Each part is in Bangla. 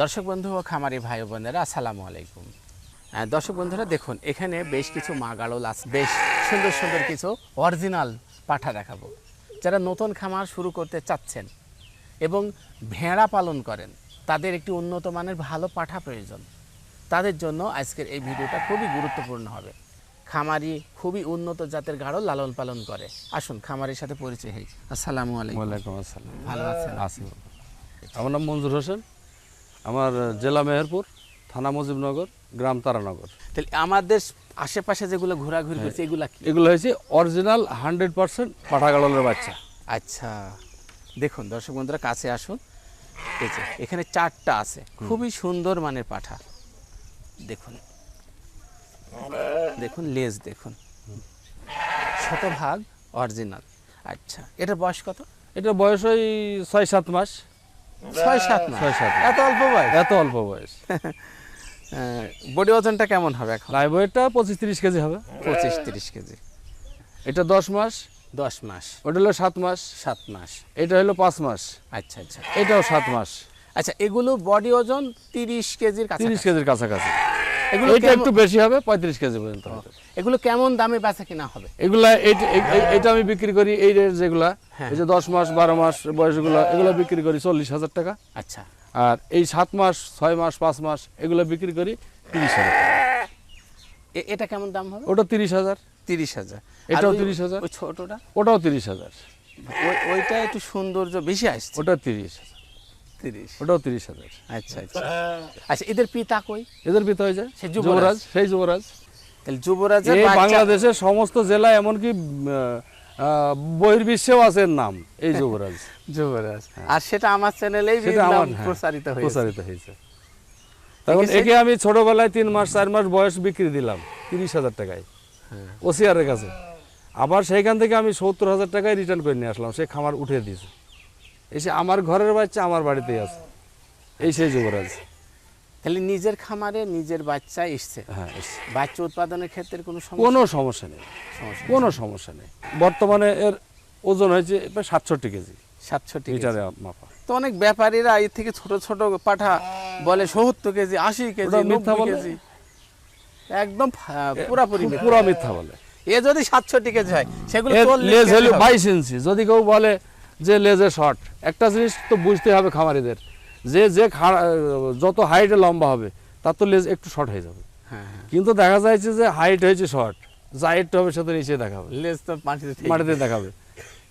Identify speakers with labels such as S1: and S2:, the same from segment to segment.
S1: দর্শক বন্ধু ও খামারি ভাই বোনেরা আসসালামু আলাইকুম। দর্শক বন্ধুরা দেখুন এখানে বেশ কিছু মা গাড়ল আছে বেশ সুন্দর সুন্দর কিছু অরিজিনাল পাঠা দেখাবো। যারা নতুন খামার শুরু করতে চাচ্ছেন এবং ভেড়া পালন করেন তাদের একটি উন্নত মানের ভালো পাঠা প্রয়োজন। তাদের জন্য আজকের এই ভিডিওটা খুবই গুরুত্বপূর্ণ হবে। খামারি খুবই উন্নত জাতের গাড়ল লালন পালন করে। আসুন খামারের সাথে পরিচয় হই। আসসালামু আলাইকুম।
S2: ওয়ালাইকুম আসসালাম।
S1: ভালো আছেন?
S2: আছি। আমার নাম মঞ্জুর হোসেন। আমার জেলা মেহেরপুর থানা মুজিবনগর গ্রাম তারানগর।
S1: তাহলে আমাদের আশেপাশে যেগুলো ঘোরাঘুরি করছে এগুলো কি?
S2: এগুলো হয়েছে অরিজিনাল হান্ড্রেড পার্সেন্ট পাঠাগাড়লের বাচ্চা।
S1: আচ্ছা দেখুন দর্শক বন্ধুরা কাছে আসুন। এখানে চারটা আছে খুবই সুন্দর মানের পাঠা দেখুন দেখুন লেজ দেখুন। শতভাগ অরিজিনাল আচ্ছা এটার বয়স কত?
S2: এটা বয়স ওই ছয় সাত মাস।
S1: ছয় সাত মাস।
S2: ছয় সাত
S1: এত অল্প বয়স?
S2: এত অল্প বয়স।
S1: বডি ওজনটা কেমন হবে এখন?
S2: লাইভ ওয়েটটা পঁচিশ তিরিশ কেজি হবে।
S1: পঁচিশ তিরিশ কেজি।
S2: এটা দশ মাস?
S1: দশ মাস।
S2: ওটা হলো সাত মাস?
S1: সাত মাস।
S2: এটা হলো পাঁচ মাস।
S1: আচ্ছা আচ্ছা।
S2: এটাও সাত মাস।
S1: আচ্ছা এগুলো বডি ওজন তিরিশ কেজির
S2: তিরিশ কেজির কাছাকাছি।
S1: এগুলো
S2: এটা একটু বেশি হবে পঁয়ত্রিশ কেজি পর্যন্ত।
S1: এগুলো কেমন দামে বেচা কিনা হবে?
S2: এগুলা এটা আমি বিক্রি করি এই যেগুলা
S1: হ্যাঁ।
S2: এই যে দশ মাস বারো মাস বয়সগুলো এগুলো বিক্রি করি চল্লিশ হাজার টাকা।
S1: আচ্ছা।
S2: আর এই সাত মাস ছয় মাস পাঁচ মাস এগুলো বিক্রি করি তিরিশ হাজার।
S1: এটা কেমন দাম হবে?
S2: ওটা তিরিশ হাজার।
S1: তিরিশ হাজার।
S2: এটাও 30,000?
S1: ওই ছোটটা?
S2: ওটাও তিরিশ হাজার।
S1: ওই- ওইটা একটু সৌন্দর্য বেশি আসছে।
S2: ওটা তিরিশ হাজার।
S1: তিরিশ।
S2: ওটাও তিরিশ হাজার।
S1: আচ্ছা আচ্ছা। আচ্ছা এদের পিতা কই?
S2: এদের ভিতরে হয়ে যায়
S1: সে যুবরাজ।
S2: যুবরাজ সেই যুবরাজ।
S1: তাহলে যুবরাজের
S2: এই বাংলাদেশের সমস্ত জেলায় এমনকি বহির্বিশ্বেও আছে নাম এই যুবরাজ।
S1: যুবরাজ। আর সেটা আমার চ্যানেলেই
S2: হ্যাঁ,
S1: প্রচারিত হয়েছে।
S2: তখন
S1: একে
S2: আমি ছোটবেলায় তিন মাস চার মাস বয়স বিক্রি দিলাম তিরিশ হাজার টাকায়।
S1: হ্যাঁ।
S2: ওসিআরের কাছে। আবার সেইখান থেকে আমি সত্তর হাজার টাকায় রিটার্ন করে নিয়ে আসলাম সে খামার উঠে দিয়েছে। এসে আমার ঘরের বাচ্চা আমার বাড়িতেই আছে। এই সেই যুবরাজ।
S1: তাহলে নিজের খামারে নিজের বাচ্চা এসছে।
S2: হ্যাঁ
S1: বাচ্চা উৎপাদনের ক্ষেত্রে কোনো
S2: কোনো সমস্যা নেই। কোনো সমস্যা নেই। বর্তমানে এর ওজন হয়েছে প্রায় সাতষট্টি কেজি।
S1: সাতষট্টি কেজি।
S2: লিটারে মাপা।
S1: তো অনেক ব্যাপারীরা এর থেকে ছোট ছোট পাঠা বলে সত্তর কেজি আশি কেজি
S2: মিথ্যা
S1: কেজি। একদম পুরাপুরি।
S2: পুরা মিথ্যা বলে।
S1: এ যদি সাতষট্টি কেজি হয় সেগুলো
S2: লেজ হলো বাইশ ইঞ্চি। যদি কেউ বলে যে লেজে শর্ট একটা জিনিস তো বুঝতে হবে খামারিদের যে যে যত হাইটে লম্বা হবে তার তো লেজ একটু শর্ট হয়ে যাবে।
S1: হ্যাঁ হ্যাঁ।
S2: কিন্তু দেখা যাচ্ছে যে হাইট হয়েছে শর্ট যা হাইট হবে সে তো নিচে দেখাবে।
S1: লেজ তো মাটিতে
S2: দেখাবে।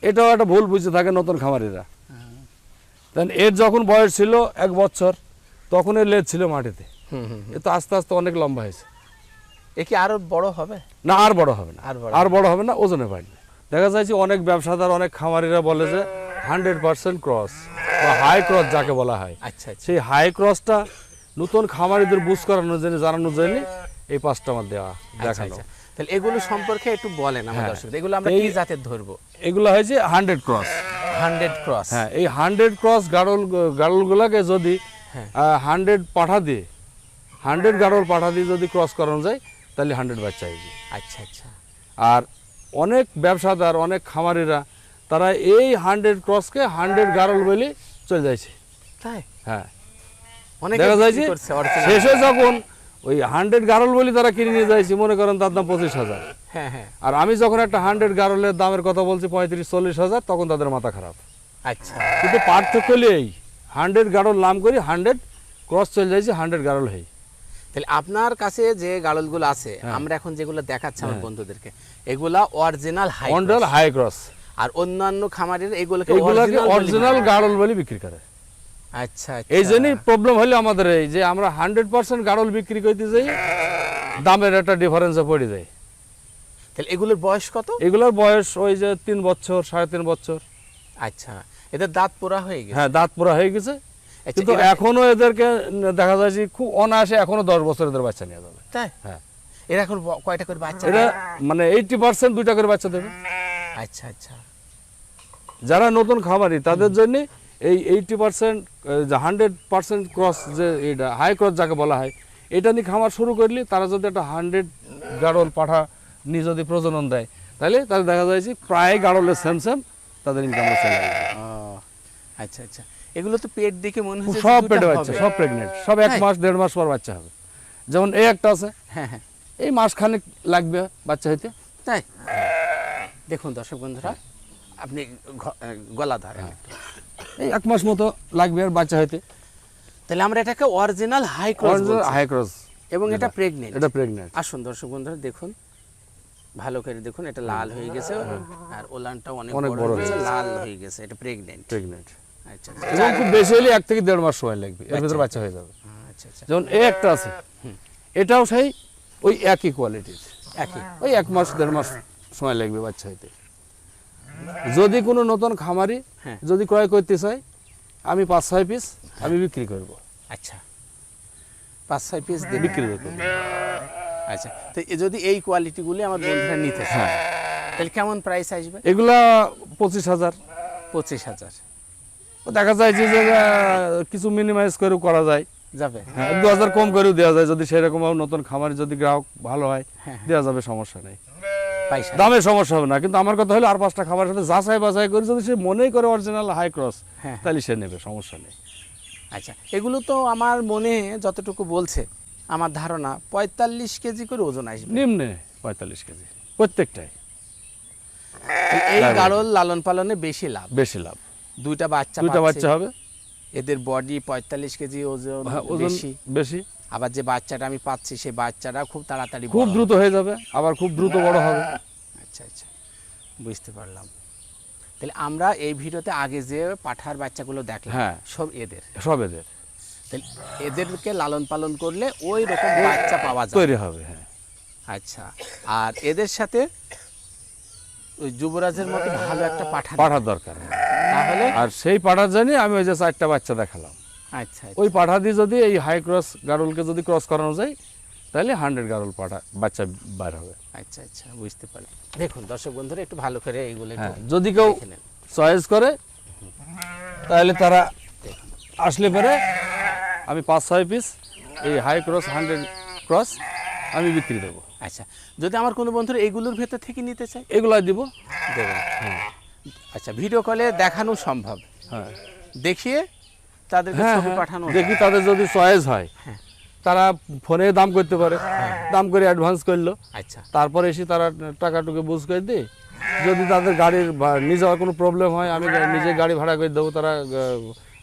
S2: এটাও একটা ভুল বুঝতে থাকে নতুন খামারিরা। দেন এর যখন বয়স ছিল এক বছর তখন এর লেজ ছিল মাটিতে।
S1: হুম, হুম, হুম।
S2: এ তো আস্তে আস্তে অনেক লম্বা হয়েছে।
S1: এ কি আরও বড় হবে?
S2: না আর বড় হবে না।
S1: আর বড়
S2: আর বড় হবে না ওজনে বাড়বে দেখা যাচ্ছে অনেক ব্যবসাদার অনেক খামারিরা বলে যে হান্ড্রেড পার্সেন্ট ক্রস বা হাই ক্রস যাকে বলা হয়।
S1: আচ্ছা আচ্ছা।
S2: সেই হাই ক্রসটা নতুন খামারিদের বুঝ করানোর জন্য জানানোর জন্য এই পাঁচটা আমার দেওয়া
S1: আচ্ছা,
S2: দেখানো।
S1: আচ্ছা। তাহলে এগুলো সম্পর্কে একটু বলেন আমার
S2: হ্যাঁ।
S1: দর্শক এগুলো আমরা কি জাতের ধরবো?
S2: এগুলো হয় যে হান্ড্রেড ক্রস।
S1: Hundred cross.
S2: হ্যাঁ এই হান্ড্রেড ক্রস গাড়ল গাড়লগুলোকে যদি
S1: হ্যাঁ।
S2: হান্ড্রেড পাঠা দিয়ে হান্ড্রেড গাড়ল পাঠা দিয়ে যদি ক্রস করানো যায় তাহলে হান্ড্রেড বাচ্চা হয়েছে
S1: আচ্ছা আচ্ছা।
S2: আর অনেক ব্যবসাদার অনেক খামারিরা তারা এই হান্ড্রেড ক্রসকে হান্ড্রেড গারল বলে চলে যাচ্ছে
S1: তাই?
S2: হ্যাঁ। দেখা যায়
S1: বিক্রি
S2: যে
S1: করছে original।
S2: শেষে যখন ওই হান্ড্রেড গারল বলে তারা কিনে নিয়ে যাচ্ছে মনে করেন তার দাম পঁচিশ হাজার।
S1: হ্যাঁ হ্যাঁ।
S2: আর আমি যখন একটা হান্ড্রেড গারলের দামের কথা বলছি পঁয়ত্রিশ চল্লিশ হাজার তখন তাদের মাথা খারাপ।
S1: আচ্ছা।
S2: কিন্তু পার্থক্য হলো এই হান্ড্রেড গারল নাম করি হান্ড্রেড ক্রস চলে যাচ্ছে হান্ড্রেড গারল হয়ে
S1: তাহলে আপনার কাছে যে গাড়লগুলো আছে
S2: হ্যাঁ।
S1: আমরা এখন যেগুলো দেখাচ্ছি আমার বন্ধুদেরকে এগুলা অরিজিনাল হাই
S2: অন্ডাল হাই ক্রস
S1: আর অন্যান্য খামারের এগুলোকে
S2: অরিজিনাল গারল বলে বিক্রি করে
S1: করে। আচ্ছা
S2: এই
S1: আচ্ছা।
S2: জন্যই প্রবলেম হলো আমাদের এই যে আমরা হান্ড্রেড পার্সেন্ট গাড়ল বিক্রি করতে যাই দামের একটা ডিফারেন্সে পড়ে যায়।
S1: তাহলে এগুলোর বয়স কত?
S2: এগুলোর বয়স ওই যে তিন বছর সাড়ে তিন বছর।
S1: আচ্ছা এদের দাঁত পোড়া হয়ে গেছে।
S2: হ্যাঁ দাঁত পোড়া হয়ে গেছে।
S1: আচ্ছা,
S2: কিন্তু
S1: এরা-
S2: এখনও এদেরকে দেখা যায় যে খুব অনায়াসে এখনও দশ বছর এদের বাচ্চা নিয়ে যাবে।
S1: তাই?
S2: হ্যাঁ।
S1: এরা এখন কয়টা করে বাচ্চা দেয়?
S2: মানে এইটি পার্সেন্ট দুইটা করে বাচ্চা দেবে।
S1: আচ্ছা আচ্ছা।
S2: যারা নতুন খামারি তাদের জন্য এই eighty percent hundred percent cross যে এটা হাই ক্রস যাকে বলা হয় এটা নিয়ে খামার শুরু করলে তারা যদি একটা হান্ড্রেড গাড়ল পাঠা নিয়ে যদি প্রজনন দেয় তাহলে তাদের দেখা যায় যে প্রায় গাড়লের সেম সেম তাদের ইনকাম চলে
S1: আচ্ছা আচ্ছা। এগুলো তো পেট দেখে মনে হচ্ছে
S2: সব পেটে বাচ্চা সব প্রেগনেন্ট সব এক মাস দেড় মাস পর বাচ্চা হবে। যেমন এই একটা আছে
S1: হ্যাঁ হ্যাঁ।
S2: এই মাস খানেক লাগবে বাচ্চা হইতে।
S1: তাই? দেখুন দর্শক বন্ধুরা আপনি গলা ধরেন
S2: এই এক মাস মতো লাগবে আর বাচ্চা হইতে।
S1: তাহলে আমরা এটাকে original high cross
S2: high cross
S1: এবং এটা প্রেগনেন্ট
S2: এটা প্রেগনেন্ট
S1: আসুন দর্শক বন্ধুরা দেখুন। ভালো করে দেখুন এটা লাল হয়ে গেছে। আর ওলানটাও অনেক বড় হয়েছে লাল হয়ে গেছে এটা প্রেগনেন্ট
S2: প্রেগনেন্ট
S1: আচ্ছা
S2: এবং খুব বেশি হলে এক থেকে দেড় মাস সময় লাগবে। এর ভিতরে বাচ্চা হয়ে যাবে।
S1: আচ্ছা আচ্ছা।
S2: যেমন একটা আছে। এটাও সেই ওই একই কোয়ালিটির।
S1: একই।
S2: ওই এক মাস দেড় মাস সময় লাগবে বাচ্চা হইতে। যদি কোনো নতুন খামারি
S1: হ্যাঁ।
S2: যদি ক্রয় করতে চাই আমি পাঁচ ছয় পিস আমি বিক্রি করব।
S1: আচ্ছা। পাঁচ ছয় পিস দিন
S2: বিক্রি করব।
S1: আচ্ছা তো যদি এই কোয়ালিটিগুলি আমার বন্ধুরা নিতে চায় তাহলে কেমন প্রাইস আসবে?
S2: এগুলা পঁচিশ হাজার।
S1: পঁচিশ হাজার।
S2: দেখা যায় যে কিছু মিনিমাইজ করেও করা যায়।
S1: যাবে।
S2: হ্যাঁ দু হাজার কম করেও দেওয়া যায়। যদি সেরকম নতুন খামারে যদি গ্রাহক ভালো হয়
S1: হ্যাঁ,
S2: দেওয়া যাবে সমস্যা নেই। দামের সমস্যা হবে না কিন্তু আমার কথা হলো আর পাঁচটা খাবারের সাথে যাচাই বাছাই করে যদি সে মনেই করে অরিজিনাল হাই ক্রস
S1: হ্যাঁ।
S2: তাহলে সে নেবে সমস্যা নেই।
S1: আচ্ছা এগুলো তো আমার মনে যতটুকু বলছে আমার ধারণা পঁয়তাল্লিশ কেজি করে ওজন আসবে।
S2: নিম্নে পঁয়তাল্লিশ কেজি প্রত্যেকটাই।
S1: এই
S2: লাভ।
S1: গাড়ল লালন পালনে বেশি লাভ।
S2: বেশি লাভ।
S1: দুইটা বাচ্চা
S2: দুইটা বাচ্চা হবে?
S1: এদের বডি পঁয়তাল্লিশ কেজি ওজন
S2: হ্যাঁ,
S1: বেশি।
S2: বেশি?
S1: আবার যে বাচ্চাটা আমি পাচ্ছি সেই বাচ্চাটা খুব তাড়াতাড়ি
S2: খুব দ্রুত হয়ে যাবে? আবার খুব দ্রুত বড় হবে
S1: হবে। আচ্ছা আচ্ছা। বুঝতে পারলাম। তাহলে আমরা এই ভিডিওতে আগে যে পাঠার বাচ্চাগুলো দেখলাম
S2: হ্যাঁ।
S1: সব এদের।
S2: সব এদের।
S1: তাহলে এদেরকে লালন পালন করলে ওই রকম বাচ্চা পাওয়া যায়।
S2: তৈরি হবে হ্যাঁ।
S1: আচ্ছা আর এদের সাথে ওই যুবরাজের মতো ভালো একটা পাঠা
S2: পাঠার দরকার
S1: তাহলে?
S2: আর সেই পাঠার জন্য আমি ওই যে চারটা বাচ্চা দেখালাম।
S1: আচ্ছা আচ্ছা।
S2: ওই পাঠা দিয়ে যদি এই হাই ক্রস গারুলকে যদি ক্রস করানো যায় তাহলে হান্ড্রেড গারুল পাঠা বাচ্চা বার হবে।
S1: আচ্ছা আচ্ছা বুঝতে পারলাম। দেখুন দর্শক বন্ধুরা একটু ভালো করে এইগুলো
S2: হ্যাঁ যদি কেউ চয়েস করে তাহলে তারা আসলে পরে আমি পাঁচ ছয় পিস এই হাই ক্রস হান্ড্রেড ক্রস আমি বিক্রি দেবো।
S1: আচ্ছা যদি আমার কোনো বন্ধুরা এইগুলোর ভেতর থেকে নিতে চায়?
S2: এগুলো দিব।
S1: দেবেন আচ্ছা ভিডিও কলে দেখানো সম্ভব।
S2: হ্যাঁ।
S1: দেখিয়ে তাদেরকে
S2: হ্যাঁ
S1: ছবি
S2: হ্যাঁ।
S1: পাঠানো
S2: দেখি তাদের যদি চয়েস হয়। তারা ফোনে দাম করতে পারে। দাম করে অ্যাডভান্স করল।
S1: আচ্ছা।
S2: তারপরে এসে তারা টাকাটুকু বুঝ করে দিই যদি তাদের গাড়ির নিয়ে যাওয়ার কোনো প্রবলেম হয় আমি নিজে গাড়ি ভাড়া করে দেবো তারা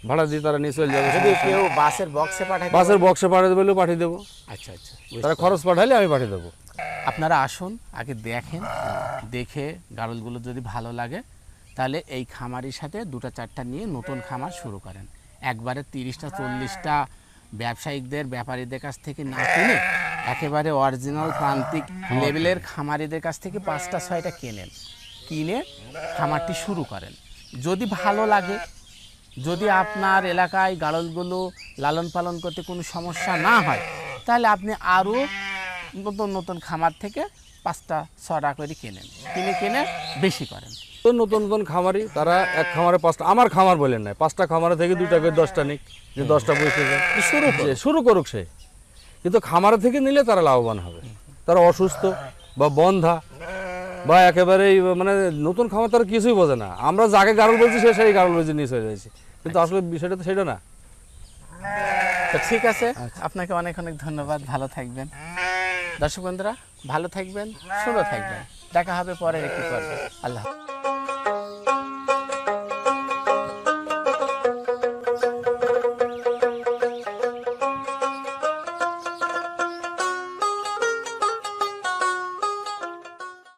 S2: ভাড়া দিয়ে তারা নিয়ে চলে যাবে।
S1: যদি কেউ বাসের বক্সে পাঠায়
S2: বাসের বক্সে পাঠিয়ে দেবো পাঠিয়ে দেবো।
S1: আচ্ছা আচ্ছা।
S2: তারা খরচ পাঠালে আমি পাঠিয়ে দেবো।
S1: আপনারা আসুন আগে দেখেন দেখে গাড়লগুলো যদি ভালো লাগে তাহলে এই খামারির সাথে দুটো চারটা নিয়ে নতুন খামার শুরু করেন। একবারে তিরিশটা, চল্লিশটা ব্যবসায়িকদের, ব্যাপারীদের কাছ থেকে না কিনে একেবারে অরিজিনাল প্রান্তিক লেভেলের খামারিদের কাছ থেকে পাঁচটা, ছয়টা কেনেন। কিনে খামারটি শুরু করেন। যদি ভালো লাগে, যদি আপনার এলাকায় গাড়লগুলো লালন পালন করতে কোনো সমস্যা না হয়, তাহলে আপনি আরও নতুন নতুন খামার থেকে পাঁচটা ছটা করে কেনেন। কিনে কিনে বেশি করেন।
S2: তো নতুন নতুন খামারি তারা এক খামারে পাঁচটা আমার খামার বলেন না পাঁচটা খামারে থেকে দুইটা করে দশটা নিক যে দশটা যায়
S1: শুরু
S2: শুরু করুক সে। কিন্তু খামারে থেকে নিলে তারা লাভবান হবে। তারা অসুস্থ বা বন্ধা বা একেবারেই মানে নতুন খামার তারা কিছুই বোঝে না। আমরা যাকে গারল বলছি সে সেই গারল বলছি নিয়ে চলে যাচ্ছে কিন্তু আসলে বিষয়টা তো সেটা না।
S1: ঠিক আছে। আপনাকে অনেক অনেক ধন্যবাদ। ভালো থাকবেন। দর্শক বন্ধুরা ভালো থাকবেন সুন্দর থাকবেন দেখা হবে পরের একটি পর্বে আল্লাহ।